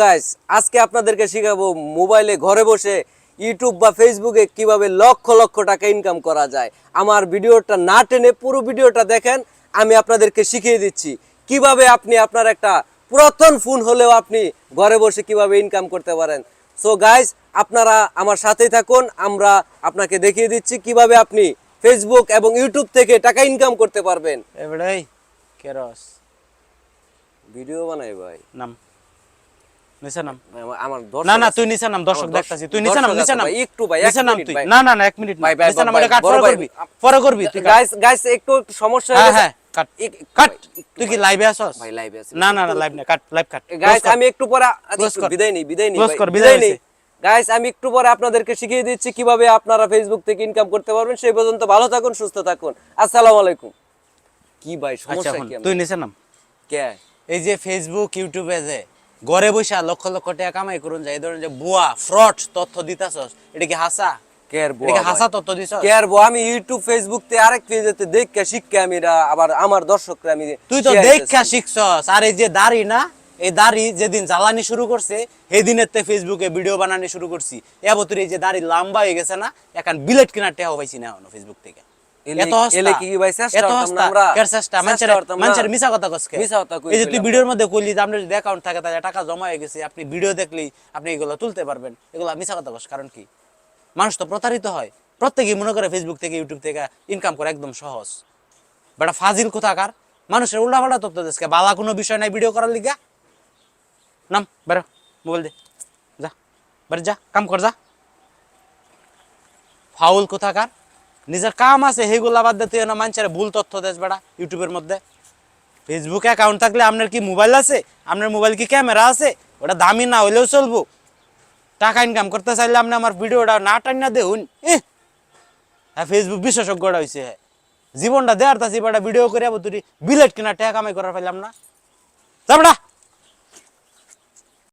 Guys আজকে আপনাদেরকে শেখাবো মোবাইলে ঘরে বসে ইউটিউব বা ফেসবুকে কীভাবে লক্ষ লক্ষ টাকা ইনকাম করা যায়। আমার ভিডিওটা না টেনে পুরো ভিডিওটা দেখেন আমি আপনাদেরকে শিখিয়ে দিচ্ছি। কীভাবে আপনি আপনার একটা পুরাতন ফোন হলেও আপনি ঘরে বসে কীভাবে ইনকাম করতে পারেন। সো গাইস আপনারা আমার সাথেই থাকুন আমরা আপনাকে দেখিয়ে দিচ্ছি কীভাবে আপনি ফেসবুক এবং ইউটিউব থেকে টাকা ইনকাম করতে পারবেন। এবারে কেরস ভিডিও বানাই ভাই। নাম। নিচে নাম। আমার- আমার না না তুই নিচে নাম দর্শক দেখতাছি। তুই নিচে নাম নিচে নাম। একটু ভাই, নিচে নাম তুই। না না না এক মিনিট ভাই, ভাই, নিচে নাম এটা কাট পরে করবি পরে করবি তুই গাইস গাইস একটু একটু সমস্যা হ্যাঁ হ্যাঁ কাট। কাট। তুই কি লাইভে আসছ ভাই লাইভে আছে। না না না লাইভ না কাট লাইভ কাট। গাইস আমি একটু পরে Close একটু কর। বিদায় নেই বিদায় নেই ভাই, বিদায় বিদায় নেই। গাইস আমি একটু পরে আপনাদেরকে শিখিয়ে দিচ্ছি কীভাবে আপনারা ফেসবুক থেকে ইনকাম করতে পারবেন। সেই পর্যন্ত ভালো থাকুন সুস্থ থাকুন। আসসালামু আলাইকুম। কি ভাই আচ্ছা সমস্যা কি তুই? নিচে নাম। কে? এই যে ফেসবুক ইউটিউবে যে ঘরে বসে লক্ষ লক্ষ টাকা কামাই করুন যায় এই ধরনের যে বুয়া ফ্রড তথ্য দিতাছস এটা কি হাসা? আমি ইউটিউব ফেসবুক তে আরেক পেজেতে দেখকে শিখকে আমি আবার আমার দর্শকরা আমি তুই তো share দেখা শিখছস। আর এই যে দাড়ি না এই দাড়ি যেদিন জ্বালানি শুরু করছে সেই দিনের তে ফেসবুকে ভিডিও বানানি শুরু করছি। এবছর এই যে দাড়ি লম্বা হয়ে গেছে না এখন বিলেট কিনার টেহাও পাইছি না ফেসবুক থেকে। এত এলে কি ভাই চেষ্টা করতাম আমরা? কের চেষ্টা। চেষ্টা মানুষের মানুষের মিছা কথা কসকে মিছা কথা কই এই যে তুই ভিডিওর মধ্যে কইলি যে আপনার যদি অ্যাকাউন্ট থাকে তাহলে টাকা জমা হয়ে গেছে আপনি ভিডিও দেখলেই আপনি এগুলো তুলতে পারবেন। এগুলো মিছা কথা কস কারণ কি? মানুষ তো প্রতারিত হয়। প্রত্যেকেই মনে করে ফেসবুক থেকে ইউটিউব থেকে ইনকাম করা একদম সহজ। বেটা ফাজিল কোথাকার? মানুষের উল্টা পাল্টা তথ্য দেশকে বালা কোনো বিষয় নাই ভিডিও করার লিগা। নাম বেরো মোবাইল দে। যা বের যা কাম কর যা। ফাউল কোথাকার? নিজের কাম আছে সেগুলা বাদ দিয়ে তুই না মানুষের ভুল তথ্য দেশ বেড়া ইউটিউবের মধ্যে। ফেসবুক অ্যাকাউন্ট থাকলে আপনার কি মোবাইল আছে? আপনার মোবাইল কি ক্যামেরা আছে? ওটা দামি না হইলেও চলবো। টাকা ইনকাম করতে চাইলে আপনি আমার ভিডিওটা না টান না দেখুন হ্যাঁ ফেসবুক বিশেষজ্ঞটা হয়েছে হ্যাঁ জীবনটা দেয়ার তাছি বেটা ভিডিও করে তুই বিলেট কিনা টাকা কামাই করার পাইলাম না। যা বেটা